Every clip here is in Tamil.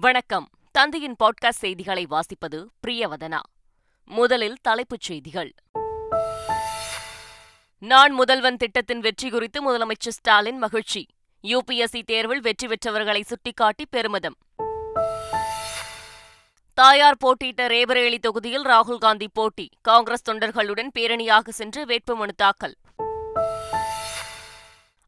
வணக்கம். தந்தையின் பாட்காஸ்ட் செய்திகளை வாசிப்பது பிரியவதனா. முதலில் தலைப்புச் செய்திகள். நான் முதல்வன் திட்டத்தின் வெற்றி குறித்து முதலமைச்சர் ஸ்டாலின் மகிழ்ச்சி. யுபிஎஸ்சி தேர்வில் வெற்றி பெற்றவர்களை சுட்டிக்காட்டி பெருமிதம். தாயார் போட்டியிட்ட ரேபரேலி தொகுதியில் ராகுல் காந்தி போட்டி. காங்கிரஸ் தொண்டர்களுடன் பேரணியாக சென்று வேட்புமனு தாக்கல்.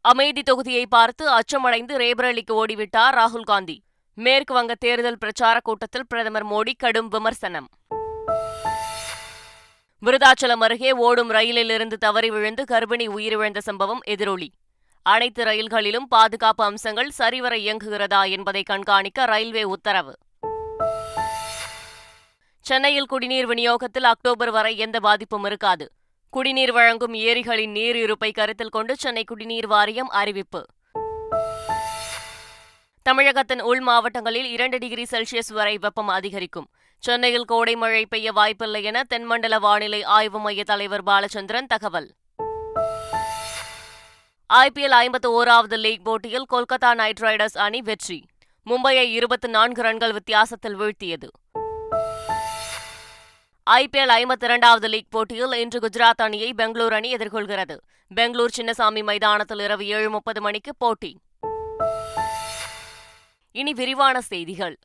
அமைதி தொகுதியை பார்த்து அச்சமடைந்து ரேபரேலிக்கு ஓடிவிட்டார் ராகுல் காந்தி. மேற்கு வங்க தேர்தல் பிரச்சார கூட்டத்தில் பிரதமர் மோடி கடும் விமர்சனம். விருதாச்சலம் அருகே ஓடும் ரயிலில் இருந்து தவறி விழுந்து கர்ப்பிணி உயிரிழந்த சம்பவம் எதிரொலி. அனைத்து ரயில்களிலும் பாதுகாப்பு அம்சங்கள் சரிவர இயங்குகிறதா என்பதை கண்காணிக்க ரயில்வே உத்தரவு. சென்னையில் குடிநீர் விநியோகத்தில் அக்டோபர் வரை எந்த பாதிப்பும் இருக்காது. குடிநீர் வழங்கும் ஏரிகளின் நீர் இருப்பை கருத்தில் கொண்டு சென்னை குடிநீர் வாரியம் அறிவிப்பு. தமிழகத்தின் உள் மாவட்டங்களில் இரண்டு டிகிரி செல்சியஸ் வரை வெப்பம் அதிகரிக்கும். சென்னையில் கோடை மழை பெய்ய வாய்ப்பில்லை என தென்மண்டல வானிலை ஆய்வு மைய தலைவர் பாலச்சந்திரன் தகவல். ஐபிஎல் ஐம்பத்து ஓராவது லீக் போட்டியில் கொல்கத்தா நைட் ரைடர்ஸ் அணி வெற்றி. மும்பையை இருபத்தி நான்கு ரன்கள் வித்தியாசத்தில் வீழ்த்தியது. ஐபிஎல் ஐம்பத்தி இரண்டாவது லீக் போட்டியில் இன்று குஜராத் அணியை பெங்களூர் அணி எதிர்கொள்கிறது. பெங்களூர் சின்னசாமி மைதானத்தில் இரவு ஏழு முப்பது மணிக்கு போட்டி. இனி விரிவான செய்திகள்.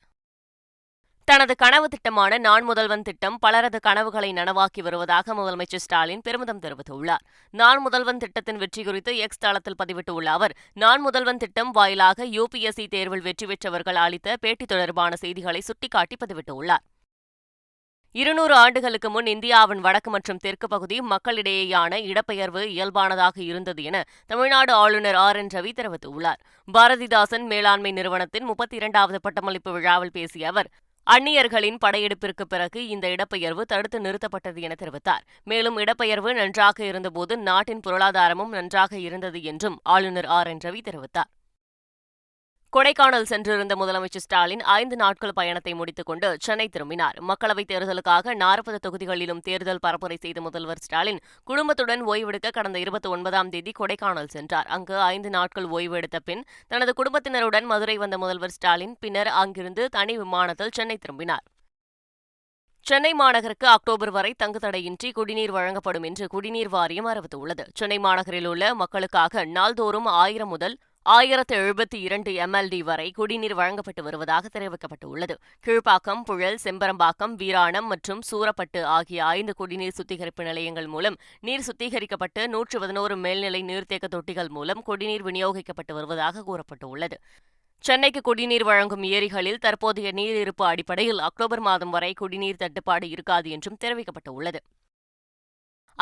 தனது கனவு திட்டமான நான் முதல்வன் திட்டம் பலரது கனவுகளை நனவாக்கி வருவதாக முதலமைச்சர் ஸ்டாலின் பெருமிதம் தெரிவித்துள்ளார். நான் முதல்வன் திட்டத்தின் வெற்றி குறித்து எக்ஸ் தளத்தில் பதிவிட்டுள்ள அவர் நான் முதல்வன் திட்டம் வாயிலாக யுபிஎஸ்சி தேர்வில் வெற்றி பெற்றவர்கள் அளித்த பேட்டி தொடர்பான செய்திகளை சுட்டிக்காட்டி பதிவிட்டுள்ளார். இருநூறு ஆண்டுகளுக்கு முன் இந்தியாவின் வடக்கு மற்றும் தெற்கு பகுதி மக்களிடையேயான இடப்பெயர்வு இயல்பானதாக இருந்தது என தமிழ்நாடு ஆளுநர் ஆர் என் ரவி தெரிவித்துள்ளார். பாரதிதாசன் மேலாண்மை நிறுவனத்தின் முப்பத்தி இரண்டாவது பட்டமளிப்பு விழாவில் பேசிய அவர் அந்நியர்களின் படையெடுப்பிற்கு பிறகு இந்த இடப்பெயர்வு தடுத்து நிறுத்தப்பட்டது என தெரிவித்தார். மேலும் இடப்பெயர்வு நன்றாக இருந்தபோது நாட்டின் பொருளாதாரமும் நன்றாக இருந்தது என்றும் ஆளுநர் ஆர் என் ரவி தெரிவித்தார். கொடைக்கானல் சென்றிருந்த முதலமைச்சர் ஸ்டாலின் ஐந்து நாட்கள் பயணத்தை முடித்துக் கொண்டு சென்னை திரும்பினார். மக்களவைத் தேர்தலுக்காக நாற்பது தொகுதிகளிலும் தேர்தல் பரப்புரை செய்த முதல்வர் ஸ்டாலின் குடும்பத்துடன் ஓய்வெடுக்க கடந்த இருபத்தி ஒன்பதாம் தேதி கொடைக்கானல் சென்றார். அங்கு ஐந்து நாட்கள் ஓய்வு எடுத்த பின் தனது குடும்பத்தினருடன் மதுரை வந்த முதல்வர் ஸ்டாலின் பின்னர் அங்கிருந்து தனி விமானத்தில் சென்னை திரும்பினார். சென்னை மாநகருக்கு அக்டோபர் வரை தங்குதடையின்றி குடிநீர் வழங்கப்படும் என்று குடிநீர் வாரியம் அறிவித்துள்ளது. சென்னை மாநகரில் உள்ள மக்களுக்காக நாள்தோறும் ஆயிரம் முதல் ஆயிரத்து எழுபத்தி இரண்டு எம்எல்டி வரை குடிநீர் வழங்கப்பட்டு வருவதாக தெரிவிக்கப்பட்டுள்ளது. கீழ்ப்பாக்கம் புழல் செம்பரம்பாக்கம் வீராணம் மற்றும் சூரப்பட்டு ஆகிய ஐந்து குடிநீர் சுத்திகரிப்பு நிலையங்கள் மூலம் நீர் சுத்திகரிக்கப்பட்டு நூற்று பதினோரு மேல்நிலை நீர்த்தேக்க தொட்டிகள் மூலம் குடிநீர் விநியோகிக்கப்பட்டு வருவதாக கூறப்பட்டுள்ளது. சென்னைக்கு குடிநீர் வழங்கும் ஏரிகளில் தற்போதைய நீர் இருப்பு அடிப்படையில் அக்டோபர் மாதம் வரை குடிநீர் தட்டுப்பாடு இருக்காது என்றும் தெரிவிக்கப்பட்டுள்ளது.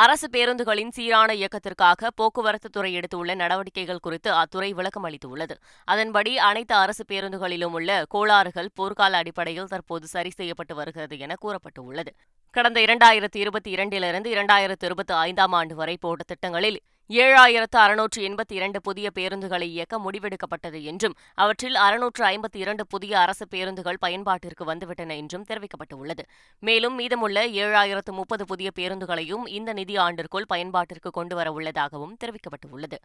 அரசு பேருந்துகளின் சீரான இயக்கத்திற்காக போக்குவரத்து துறை எடுத்துள்ள நடவடிக்கைகள் குறித்து அத்துறை விளக்கம் அளித்துள்ளது. அதன்படி அனைத்து அரசு பேருந்துகளிலும் உள்ள கோளாறுகள் போர்க்கால அடிப்படையில் தற்போது சரி செய்யப்பட்டு வருகிறது என கூறப்பட்டுள்ளது. கடந்த இரண்டாயிரத்தி இருபத்தி இரண்டிலிருந்து இரண்டாயிரத்து இருபத்தி ஐந்தாம் ஆண்டு வரை போட்ட திட்டங்களில் ஏழாயிரத்து அறுநூற்று எண்பத்தி இரண்டு புதிய பேருந்துகளை இயக்க முடிவெடுக்கப்பட்டது என்றும் அவற்றில் அறுநூற்று ஐம்பத்தி இரண்டு புதிய அரசு பேருந்துகள் பயன்பாட்டிற்கு வந்துவிட்டன என்றும் தெரிவிக்கப்பட்டுள்ளது. மேலும் மீதமுள்ள ஏழாயிரத்து முப்பது புதிய பேருந்துகளையும் இந்த நிதி ஆண்டிற்குள் பயன்பாட்டிற்கு கொண்டுவர உள்ளதாகவும் தெரிவிக்கப்பட்டுள்ளது.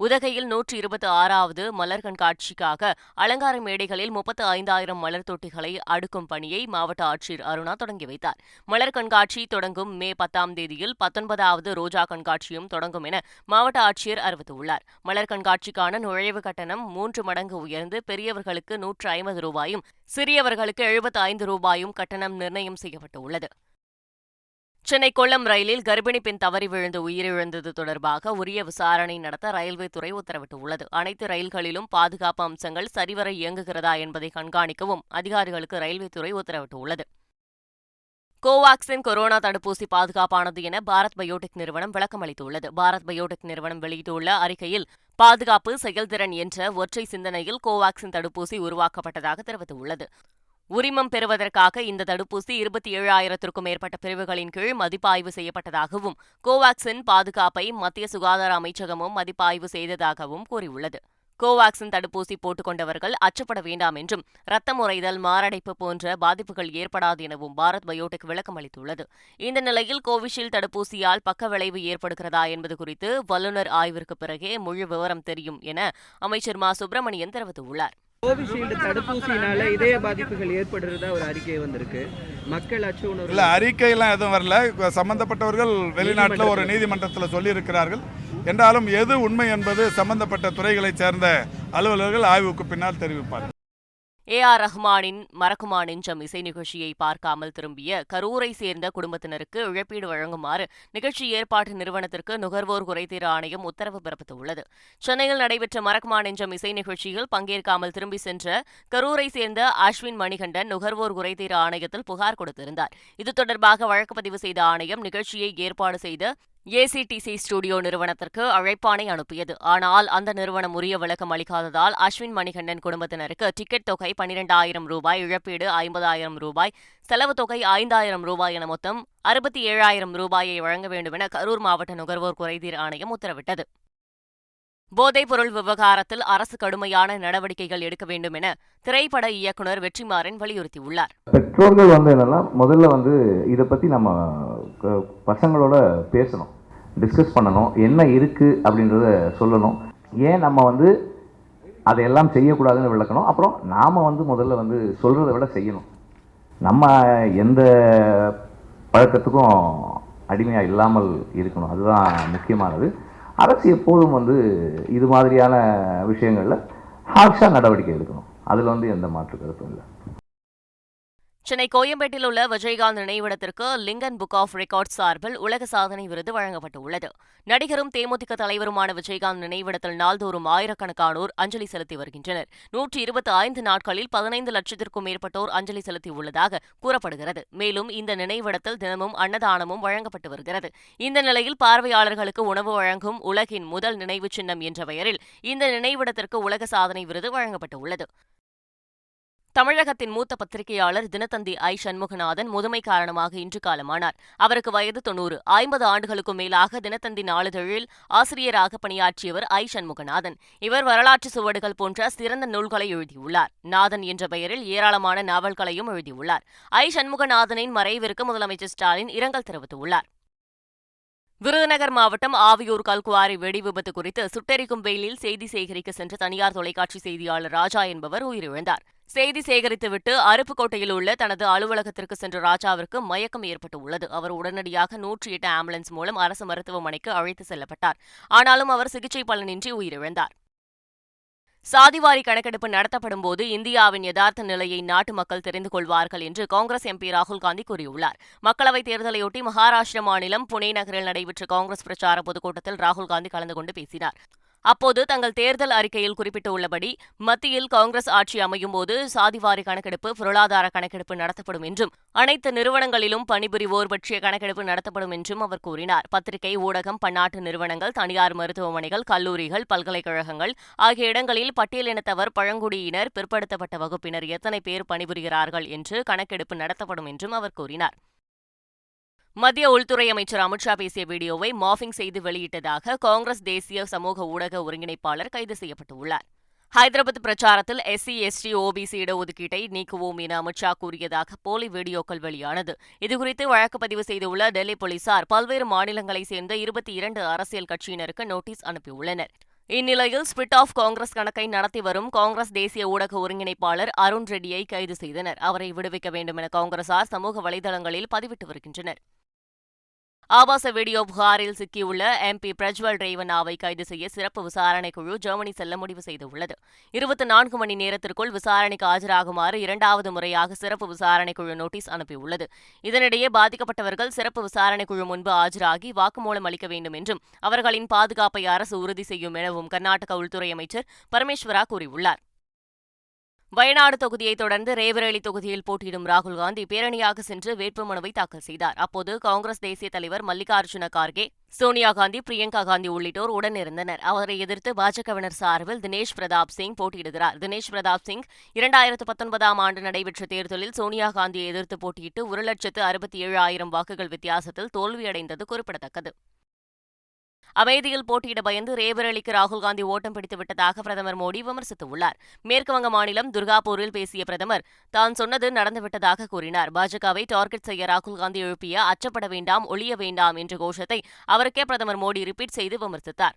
உதகையில் நூற்றி இருபத்தி ஆறாவது மலர் கண்காட்சிக்காக அலங்கார மேடைகளில் முப்பத்து ஐந்தாயிரம் மலர் தொட்டிகளை அடுக்கும் பணியை மாவட்ட ஆட்சியர் அருணா தொடங்கி வைத்தார். மலர் கண்காட்சி தொடங்கும் மே பத்தாம் தேதியில் பத்தொன்பதாவது ரோஜா கண்காட்சியும் தொடங்கும் என மாவட்ட ஆட்சியர் அறிவித்துள்ளார். மலர் கண்காட்சிக்கான நுழைவு கட்டணம் மூன்று மடங்கு உயர்ந்து பெரியவர்களுக்கு நூற்று ஐம்பது ரூபாயும் சிறியவர்களுக்கு எழுபத்து ஐந்து ரூபாயும் கட்டணம் நிர்ணயம் செய்யப்பட்டுள்ளது. சென்னை கொல்லம் ரயிலில் கர்ப்பிணி பெண் தவறி விழுந்து உயிரிழந்தது தொடர்பாக உரிய விசாரணை நடத்த ரயில்வே துறை உத்தரவிட்டுள்ளது. அனைத்து ரயில்களிலும் பாதுகாப்பு அம்சங்கள் சரிவர இயங்குகிறதா என்பதை கண்காணிக்கவும் அதிகாரிகளுக்கு ரயில்வே துறை உத்தரவிட்டுள்ளது. கோவாக்சின் கொரோனா தடுப்பூசி பாதுகாப்பானது என பாரத் பயோடெக் நிறுவனம் விளக்கமளித்துள்ளது பாரத் பயோடெக் நிறுவனம் வெளியிட்டுள்ள அறிக்கையில் பாதுகாப்பு செயல்திறன் என்ற ஒற்றை சிந்தனையில் கோவாக்சின் தடுப்பூசி உருவாக்கப்பட்டதாக தெரிவித்துள்ளது. உரிமம் பெறுவதற்காக இந்த தடுப்பூசி இருபத்தி ஏழாயிரத்திற்கும் மேற்பட்ட பிரிவுகளின் கீழ் மதிப்பாய்வு செய்யப்பட்டதாகவும் கோவாக்சின் பாதுகாப்பை மத்திய சுகாதார அமைச்சகமும் மதிப்பாய்வு செய்ததாகவும் கூறியுள்ளது. கோவாக்சின் தடுப்பூசி போட்டுக் கொண்டவர்கள் அச்சப்பட வேண்டாம் என்றும் ரத்தம் உறைதல் மாரடைப்பு போன்ற பாதிப்புகள் ஏற்படாது எனவும் பாரத் பயோடெக் விளக்கம் அளித்துள்ளது. இந்த நிலையில் கோவிஷீல்டு தடுப்பூசியால் பக்க விளைவு ஏற்படுகிறதா என்பது குறித்து வல்லுநர் ஆய்விற்கு பிறகே முழு விவரம் தெரியும் என அமைச்சர் மா. சுப்பிரமணியன் தெரிவித்துள்ளார். கோவிஷீல்டு தடுப்பூசியினால இதய பாதிப்புகள் ஏற்படுறதா ஒரு அறிக்கை வந்திருக்கு. மக்கள் அச்ச உணர்வு இல்லை அறிக்கையெல்லாம் எதுவும் வரல. சம்பந்தப்பட்டவர்கள் வெளிநாட்டில் ஒரு நீதிமன்றத்தில் சொல்லியிருக்கிறார்கள். என்றாலும் எது உண்மை என்பது சம்பந்தப்பட்ட துறைகளைச் சேர்ந்த அலுவலர்கள் ஆய்வுக்கு பின்னால் தெரிவிப்பார்கள். ஏ ஆர் ரஹ்மானின் மறக்குமா நெஞ்சம் இசை நிகழ்ச்சியை பார்க்காமல் திரும்பிய கரூரை சேர்ந்த குடும்பத்தினருக்கு இழப்பீடு வழங்குமாறு நிகழ்ச்சி ஏற்பாட்டு நிறுவனத்திற்கு நுகர்வோர் குறைதீர் ஆணையம் உத்தரவு பிறப்பித்துள்ளது. சென்னையில் நடைபெற்ற மறக்குமா நெஞ்சம் இசை நிகழ்ச்சியில் பங்கேற்காமல் திரும்பி சென்ற கரூரை சேர்ந்த அஸ்வின் மணிகண்டன் நுகர்வோர் குறைதீர் ஆணையத்தில் புகார் கொடுத்திருந்தார். இது தொடர்பாக வழக்கு பதிவு செய்த ஆணையம் நிகழ்ச்சியை ஏற்பாடு செய்த ஏசிடிசி ஸ்டுடியோ நிறுவனத்திற்கு அழைப்பானை அனுப்பியது. ஆனால் அந்த நிறுவனம் உரிய விளக்கம் அளிக்காததால் அஸ்வின் மணிகண்டன் குடும்பத்தினருக்கு டிக்கெட் தொகை பனிரெண்டாயிரம் ரூபாய் இழப்பீடு ஐம்பதாயிரம் ரூபாய் செலவு தொகை ஐந்தாயிரம் ரூபாய் என மொத்தம் அறுபத்தி ஏழாயிரம் ரூபாயை வழங்க வேண்டும் என கரூர் மாவட்ட நுகர்வோர் குறைதீர் ஆணையம் உத்தரவிட்டது. போதைப்பொருள் விவகாரத்தில் அரசு கடுமையான நடவடிக்கைகள் எடுக்க வேண்டும் என திரைப்பட இயக்குநர் வெற்றிமாறன் வலியுறுத்தியுள்ளார். பெற்றோர்கள் வந்து என்னென்னா முதல்ல வந்து இதை பற்றி நம்ம பசங்களோட பேசணும். டிஸ்கஸ் பண்ணணும். என்ன இருக்குது அப்படின்றத சொல்லணும். ஏன் நம்ம வந்து அதையெல்லாம் செய்யக்கூடாதுன்னு விளக்கணும். அப்புறம் நாம் வந்து முதல்ல வந்து சொல்கிறத விட செய்யணும். நம்ம எந்த பழக்கத்துக்கும் அடிமையாக இல்லாமல் இருக்கணும். அதுதான் முக்கியமானது. அரசு எப்போதும் வந்து இது மாதிரியான விஷயங்களில் ஹார்ஷாக நடவடிக்கை எடுக்கணும். அதில் வந்து எந்த மாற்று கருத்தும் இல்லை. சென்னை கோயம்பேட்டில் உள்ள விஜயகாந்த் நினைவிடத்திற்கு லிங்கன் புக் ஆஃப் ரெக்கார்ட்ஸ் சார்பில் உலக சாதனை விருது வழங்கப்பட்டுள்ளது. நடிகரும் தேமுதிக தலைவருமான விஜயகாந்த் நினைவிடத்தில் நாள்தோறும் ஆயிரக்கணக்கானோர் அஞ்சலி செலுத்தி வருகின்றனர். நூற்றி இருபத்தி ஐந்து நாட்களில் பதினைந்து லட்சத்திற்கும் மேற்பட்டோர் அஞ்சலி செலுத்தியுள்ளதாக கூறப்படுகிறது. மேலும் இந்த நினைவிடத்தில் தினமும் அன்னதானமும் வழங்கப்பட்டு வருகிறது. இந்த நிலையில் பார்வையாளர்களுக்கு உணவு வழங்கும் உலகின் முதல் நினைவுச் சின்னம் என்ற பெயரில் இந்த நினைவிடத்திற்கு உலக சாதனை விருது வழங்கப்பட்டுள்ளது. தமிழகத்தின் மூத்த பத்திரிகையாளர் தினத்தந்தி ஐ. சண்முகநாதன் முதுமை காரணமாக இன்று காலமானார். அவருக்கு வயது தொன்னூறு ஐம்பது ஆண்டுகளுக்கும் மேலாக தினத்தந்தி நாளிதழில் ஆசிரியராக பணியாற்றியவர் ஐ. சண்முகநாதன். இவர் வரலாற்று சுவடுகள் போன்ற சிறந்த நூல்களை எழுதியுள்ளார். நாதன் என்ற பெயரில் ஏராளமான நாவல்களையும் எழுதியுள்ளார். ஐ. சண்முகநாதனின் மறைவிற்கு முதலமைச்சர் ஸ்டாலின் இரங்கல் தெரிவித்துள்ளார். விருதுநகர் மாவட்டம் ஆவியூர் கல்குவாரி வெடி விபத்து குறித்து சுட்டெரிக்கும் வெயிலில் செய்தி சேகரிக்க சென்ற தனியார் தொலைக்காட்சி செய்தியாளர் ராஜா என்பவர் உயிரிழந்தார். செய்தி சேகரித்துவிட்டு அருப்புக்கோட்டையில் உள்ள தனது அலுவலகத்திற்கு சென்ற ராஜாவிற்கு மயக்கம் ஏற்பட்டு உள்ளது அவர் உடனடியாக நூற்றி எட்டு ஆம்புலன்ஸ் மூலம் அரசு மருத்துவமனைக்கு அழைத்து செல்லப்பட்டார். ஆனாலும் அவர் சிகிச்சை பலனின்றி உயிரிழந்தார். சாதிவாரி கணக்கெடுப்பு நடத்தப்படும் போது இந்தியாவின் யதார்த்த நிலையை நாட்டு மக்கள் தெரிந்து கொள்வார்கள் என்று காங்கிரஸ் எம்பி ராகுல் காந்தி கூறியுள்ளார். மக்களவைத் தேர்தலையொட்டி மகாராஷ்டிர மாநிலம் புனே நகரில் நடைபெற்ற காங்கிரஸ் பிரச்சார பொதுக்கூட்டத்தில் ராகுல் காந்தி கலந்து கொண்டு பேசினார். அப்போது தங்கள் தேர்தல் அறிக்கையில் குறிப்பிட்டுள்ளபடி மத்தியில் காங்கிரஸ் ஆட்சி அமையும் போது சாதிவாரி கணக்கெடுப்பு பொருளாதார கணக்கெடுப்பு நடத்தப்படும் என்றும் அனைத்து நிறுவனங்களிலும் பணிபுரிவோர் பற்றிய கணக்கெடுப்பு நடத்தப்படும் என்றும் அவர் கூறினார். பத்திரிகை ஊடகம் பன்னாட்டு நிறுவனங்கள் தனியார் மருத்துவமனைகள் கல்லூரிகள் பல்கலைக்கழகங்கள் ஆகிய இடங்களில் பட்டியலினத்தவர் பழங்குடியினர் பிற்படுத்தப்பட்ட வகுப்பினர் எத்தனை பேர் பணிபுரிகிறார்கள் என்று கணக்கெடுப்பு நடத்தப்படும் என்றும் அவர் கூறினார். மத்திய உள்துறை அமைச்சர் அமித்ஷா பேசிய வீடியோவை மாஃபிங் செய்து வெளியிட்டதாக காங்கிரஸ் தேசிய சமூக ஊடக ஒருங்கிணைப்பாளர் கைது செய்யப்பட்டுள்ளார். ஹைதராபாத் பிரச்சாரத்தில் எஸ்சி எஸ்டி ஓபிசி இடஒதுக்கீட்டை நீக்குவோம் என அமித்ஷா கூறியதாக போலி வீடியோக்கள் வெளியானது. இதுகுறித்து வழக்கு பதிவு செய்துள்ள டெல்லி போலீசார் பல்வேறு மாநிலங்களைச் சேர்ந்த இருபத்தி இரண்டு அரசியல் கட்சியினருக்கு நோட்டீஸ் அனுப்பியுள்ளனர். இந்நிலையில் ஸ்பிட் ஆஃப் காங்கிரஸ் கணக்கை நடத்தி வரும் காங்கிரஸ் தேசிய ஊடக ஒருங்கிணைப்பாளர் அருண் ரெட்டியை கைது செய்தனர். அவரை விடுவிக்க வேண்டும் என காங்கிரசார் சமூக வலைதளங்களில் பதிவிட்டு வருகின்றனர். ஆபாச வீடியோ புகாரில் சிக்கியுள்ள எம்பி பிரஜ்வல் ரேவனாவை கைது செய்ய சிறப்பு விசாரணைக் குழு ஜெர்மனி செல்ல முடிவு செய்துள்ளது. இருபத்தி நான்கு மணி நேரத்திற்குள் விசாரணைக்கு ஆஜராகுமாறு இரண்டாவது முறையாக சிறப்பு விசாரணை குழு நோட்டீஸ் அனுப்பியுள்ளது. இதனிடையே பாதிக்கப்பட்டவர்கள் சிறப்பு விசாரணைக் குழு முன்பு ஆஜராகி வாக்குமூலம் அளிக்க வேண்டும் என்றும் அவர்களின் பாதுகாப்பை அரசு உறுதி செய்யும் எனவும் கர்நாடக உள்துறை அமைச்சர் பரமேஸ்வரா கூறியுள்ளார். வயநாடு தொகுதியை தொடர்ந்து ரேபரேலி தொகுதியில் போட்டியிடும் ராகுல் காந்தி பேரணியாக சென்று வேட்புமனுவை தாக்கல் செய்தார். அப்போது காங்கிரஸ் தேசிய தலைவர் மல்லிகார்ஜுன கார்கே சோனியா காந்தி பிரியங்கா காந்தி உள்ளிட்டோர் உடனிருந்தனர். அவரை எதிர்த்து பாஜகவினர் சார்பில் தினேஷ் பிரதாப் சிங் போட்டியிடுகிறார். தினேஷ் பிரதாப் சிங் இரண்டாயிரத்து பத்தொன்பதாம் ஆண்டு நடைபெற்ற தேர்தலில் சோனியா காந்தியை எதிர்த்து போட்டியிட்டு ஒரு லட்சத்து அறுபத்தி ஏழு ஆயிரம் வாக்குகள் வித்தியாசத்தில் தோல்வியடைந்தது குறிப்பிடத்தக்கது. அமேதியில் போட்டியிட பயந்து ரேபரேலிக்கு ராகுல் காந்தி ஓட்டம் பிடித்து விட்டதாக பிரதமர் மோடி விமர்சித்துள்ளார். மேற்குவங்க மாநிலம் துர்காபூரில் பேசிய பிரதமர் தான் சொன்னது நடந்துவிட்டதாக கூறினார். பாஜகவை டார்கெட் செய்ய ராகுல் காந்தி எழுப்பிய அச்சப்பட வேண்டாம் ஒளிய வேண்டாம் என்ற கோஷத்தை அவருக்கே பிரதமர் மோடி ரிப்பீட் செய்து விமர்சித்தார்.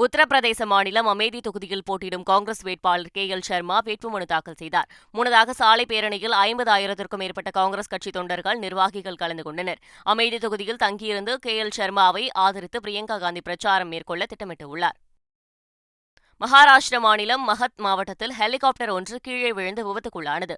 உத்தரப்பிரதேச மாநிலம் அமேதி தொகுதியில் போட்டியிடும் காங்கிரஸ் வேட்பாளர் கே எல் சர்மா வேட்புமனு தாக்கல் செய்தார். முன்னதாக சாலை பேரணியில் ஐம்பதாயிரத்திற்கும் மேற்பட்ட காங்கிரஸ் கட்சி தொண்டர்கள் நிர்வாகிகள் கலந்து கொண்டனர். அமேதி தொகுதியில் தங்கியிருந்து கே எல் சர்மாவை ஆதரித்து பிரியங்கா காந்தி பிரச்சாரம் மேற்கொள்ள திட்டமிட்டுள்ளார். மகாராஷ்டிர மாநிலம் மகத் மாவட்டத்தில் ஹெலிகாப்டர் ஒன்று கீழே விழுந்து விபத்துக்குள்ளானது.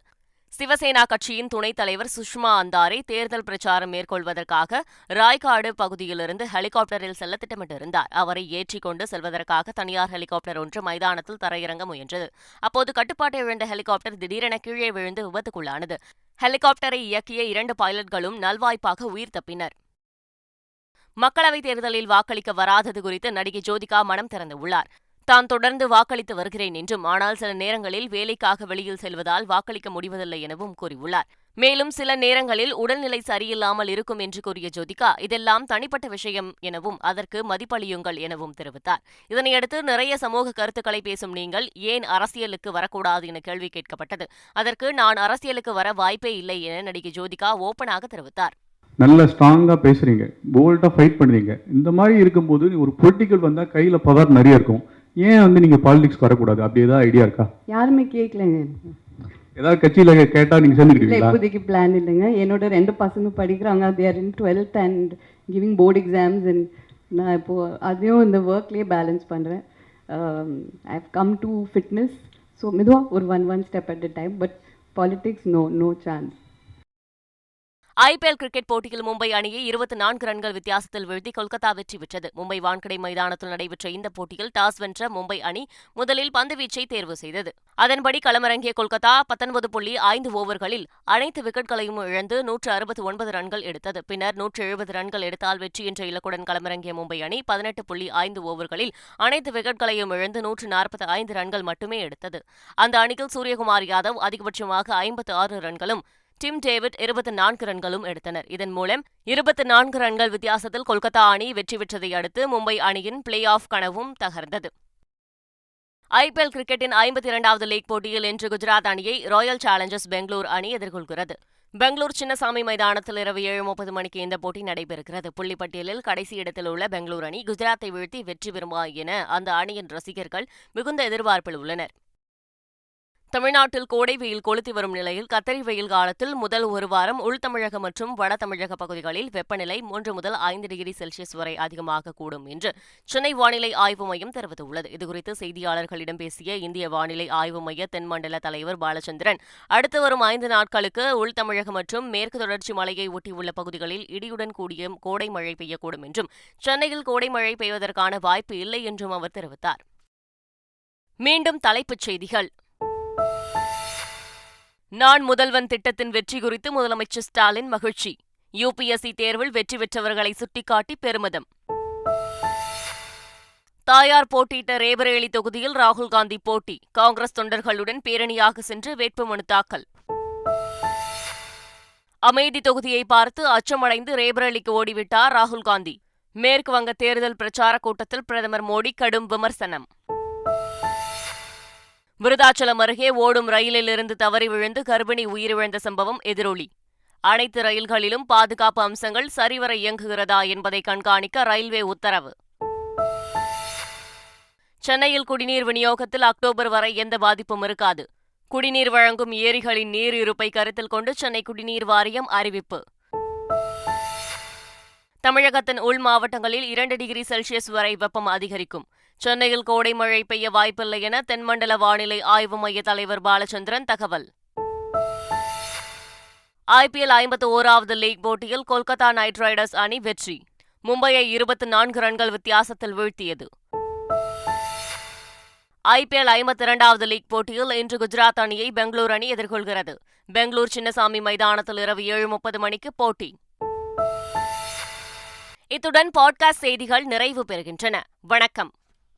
சிவசேனா கட்சியின் துணைத் தலைவர் சுஷ்மா அந்தாரே தேர்தல் பிரச்சாரம் மேற்கொள்வதற்காக ராய்காடு பகுதியிலிருந்து ஹெலிகாப்டரில் செல்ல திட்டமிட்டிருந்தார். அவரை ஏற்றிக் கொண்டு செல்வதற்காக தனியார் ஹெலிகாப்டர் ஒன்று மைதானத்தில் தரையிறங்க முயன்றது. அப்போது கட்டுப்பாட்டை இழந்த ஹெலிகாப்டர் திடீரென கீழே விழுந்து விபத்துக்குள்ளானது. ஹெலிகாப்டரை இயக்கிய இரண்டு பைலட்களும் நல்வாய்ப்பாக உயிர் தப்பினர். மக்களவைத் தேர்தலில் வாக்களிக்க வராதது குறித்து நடிகை ஜோதிகா மனம் திறந்துள்ளார் தான் தொடர்ந்து வாக்களித்து வருகிறேன் என்றும் ஆனால் சில நேரங்களில் வேலைக்காக வெளியில் செல்வதால் வாக்களிக்க முடிவதில்லை எனவும் கூறியுள்ளார். மேலும் சில நேரங்களில் உடல்நிலை சரியில்லாமல் இருக்கும் என்று கூறிய ஜோதிகா இதெல்லாம் தனிப்பட்ட விஷயம் எனவும் அதற்கு மதிப்பளியுங்கள் எனவும் தெரிவித்தார். இதனையடுத்து நிறைய சமூக கருத்துக்களை பேசும் நீங்கள் ஏன் அரசியலுக்கு வரக்கூடாது என கேள்வி கேட்கப்பட்டது. அதற்கு நான் அரசியலுக்கு வர வாய்ப்பே இல்லை என நடிகை ஜோதிகா ஓப்பனாக தெரிவித்தார். நல்ல ஸ்ட்ராங்காக பேசுகிறீங்க போல்டாக ஃபைட் பண்ணுறீங்க இந்த மாதிரி இருக்கும்போது ஒரு பொலிட்டிக்கல் வந்தால் கையில் பவர் நிறைய இருக்கும். ஏன் வந்து நீங்கள் பாலிடிக்ஸ் வரக்கூடாது? அப்படி ஏதாவது ஐடியா இருக்கா? யாருமே கேட்கலங்க ஏதாவது கட்சியில் கேட்டால் நீங்கள் இல்லை சேர்ந்துக்கிட்டீங்களா இப்போதைக்கு பிளான் இல்லைங்க. என்னோட ரெண்டு பசங்க படிக்கிறாங்க. They're in twelfth and giving board exams and நான் இப்போது அதையும் இந்த ஒர்க்லேயே பேலன்ஸ் பண்ணுறேன் I have come to fitness so மெதுவாக ஒரு one one step at a time but politics no no chance IPL cricket போட்டியில் மும்பை அணியை இருபத்தி நான்கு ரன்கள் வித்தியாசத்தில் வீழ்த்தி கொல்கத்தா வெற்றி பெற்றது. மும்பை வான்கடை மைதானத்தில் நடைபெற்ற இந்த போட்டியில் டாஸ் வென்ற மும்பை அணி முதலில் பந்துவீச்சை தேர்வு செய்தது. அதன்படி களமிறங்கிய கொல்கத்தா பத்தொன்பது புள்ளி ஐந்து ஓவர்களில் அனைத்து விக்கெட்களையும் இழந்து நூற்று அறுபத்தி ஒன்பது ரன்கள் எடுத்தது. பின்னர் நூற்று எழுபது ரன்கள் எடுத்தால் வெற்றி என்ற இலக்குடன் களமிறங்கிய மும்பை அணி பதினெட்டு புள்ளி ஐந்து ஓவர்களில் அனைத்து விக்கெட்களையும் இழந்து நூற்று நாற்பத்தி ஐந்து ரன்கள் மட்டுமே எடுத்தது. அந்த அணியில் சூரியகுமார் யாதவ் அதிகபட்சமாக ஐம்பத்து ஆறு ரன்களும் டிம் டேவிட் இருபத்தி நான்கு ரன்களும் எடுத்தனர். இதன் மூலம் இருபத்தி நான்கு ரன்கள் வித்தியாசத்தில் கொல்கத்தா அணி வெற்றி பெற்றதை அடுத்து மும்பை அணியின் பிளே ஆஃப் கனவும் தகர்ந்தது. ஐபிஎல் கிரிக்கெட்டின் ஐம்பத்தி இரண்டாவது லீக் போட்டியில் இன்று குஜராத் அணியை ராயல் சேலஞ்சர்ஸ் பெங்களூர் அணி எதிர்கொள்கிறது. பெங்களூர் சின்னசாமி மைதானத்தில் இரவு ஏழு முப்பது மணிக்கு இந்த போட்டி நடைபெறுகிறது. புள்ளிப்பட்டியலில் கடைசி இடத்தில் உள்ள பெங்களூர் அணி குஜராத்தை வீழ்த்தி வெற்றி பெறுமா என அந்த அணியின் ரசிகர்கள் மிகுந்த எதிர்பார்ப்பில் உள்ளனர். தமிழ்நாட்டில் கோடை வெயில் கொளுத்தி வரும் நிலையில் கத்தரி வெயில் காலத்தில் முதல் ஒரு வாரம் உள்தமிழக மற்றும் வட தமிழக பகுதிகளில் வெப்பநிலை மூன்று முதல் ஐந்து டிகிரி செல்சியஸ் வரை அதிகமாக கூடும் என்று சென்னை வானிலை ஆய்வு மையம் தெரிவித்துள்ளது. இதுகுறித்து செய்தியாளர்களிடம் பேசிய இந்திய வானிலை ஆய்வு மைய தென்மண்டல தலைவர் பாலச்சந்திரன் அடுத்து வரும் ஐந்து நாட்களுக்கு உள்தமிழகம் மற்றும் மேற்கு தொடர்ச்சி மலையை ஒட்டியுள்ள பகுதிகளில் இடியுடன் கூடிய கோடை மழை பெய்யக்கூடும் என்றும் சென்னையில் கோடை மழை பெய்வதற்கான வாய்ப்பு இல்லை என்றும் அவர் தெரிவித்தார். மீண்டும் தலைப்புச் செய்திகள். நான் முதல்வன் திட்டத்தின் வெற்றி குறித்து முதலமைச்சர் ஸ்டாலின் மகிழ்ச்சி. யுபிஎஸ்சி தேர்வில் வெற்றி பெற்றவர்களை சுட்டிக்காட்டி பெருமிதம். தாயார் போட்டியிட்ட ரேபரேலி தொகுதியில் ராகுல் காந்தி போட்டி. காங்கிரஸ் தொண்டர்களுடன் பேரணியாக சென்று வேட்புமனு தாக்கல். அமேதி தொகுதியை பார்த்து அச்சமடைந்து ரேபரேலிக்கு ஓடிவிட்டார் ராகுல் காந்தி. மேற்கு வங்க தேர்தல் பிரச்சார கூட்டத்தில் பிரதமர் மோடி கடும் விமர்சனம். விருதாச்சலம் அருகே ஓடும் ரயிலில் இருந்து தவறி விழுந்து கர்ப்பிணி உயிரிழந்த சம்பவம் எதிரொலி. அனைத்து ரயில்களிலும் பாதுகாப்பு அம்சங்கள் சரிவர இயங்குகிறதா என்பதை கண்காணிக்க ரயில்வே உத்தரவு. சென்னையில் குடிநீர் விநியோகத்தில் அக்டோபர் வரை எந்த பாதிப்பும் இருக்காது. குடிநீர் வழங்கும் ஏரிகளின் நீர் இருப்பை கருத்தில் கொண்டு சென்னை குடிநீர் வாரியம் அறிவிப்பு. தமிழகத்தின் உள் மாவட்டங்களில் இரண்டு டிகிரி செல்சியஸ் வரை வெப்பம் அதிகரிக்கும். சென்னையில் கோடை மழை பெய்ய வாய்ப்பில்லை என தென்மண்டல வானிலை ஆய்வு மைய தலைவர் பாலச்சந்திரன் தகவல். ஐபிஎல் ஐம்பத்து ஓராவது லீக் போட்டியில் கொல்கத்தா நைட் ரைடர்ஸ் அணி வெற்றி. மும்பையை இருபத்தி நான்கு ரன்கள் வித்தியாசத்தில் வீழ்த்தியது. ஐபிஎல் ஐம்பத்தி இரண்டாவது லீக் போட்டியில் இன்று குஜராத் அணியை பெங்களூர் அணி எதிர்கொள்கிறது. பெங்களூர் சின்னசாமி மைதானத்தில் இரவு ஏழு முப்பது மணிக்கு போட்டி. இத்துடன் பாட்காஸ்ட் செய்திகள் நிறைவு பெறுகின்றன. வணக்கம்.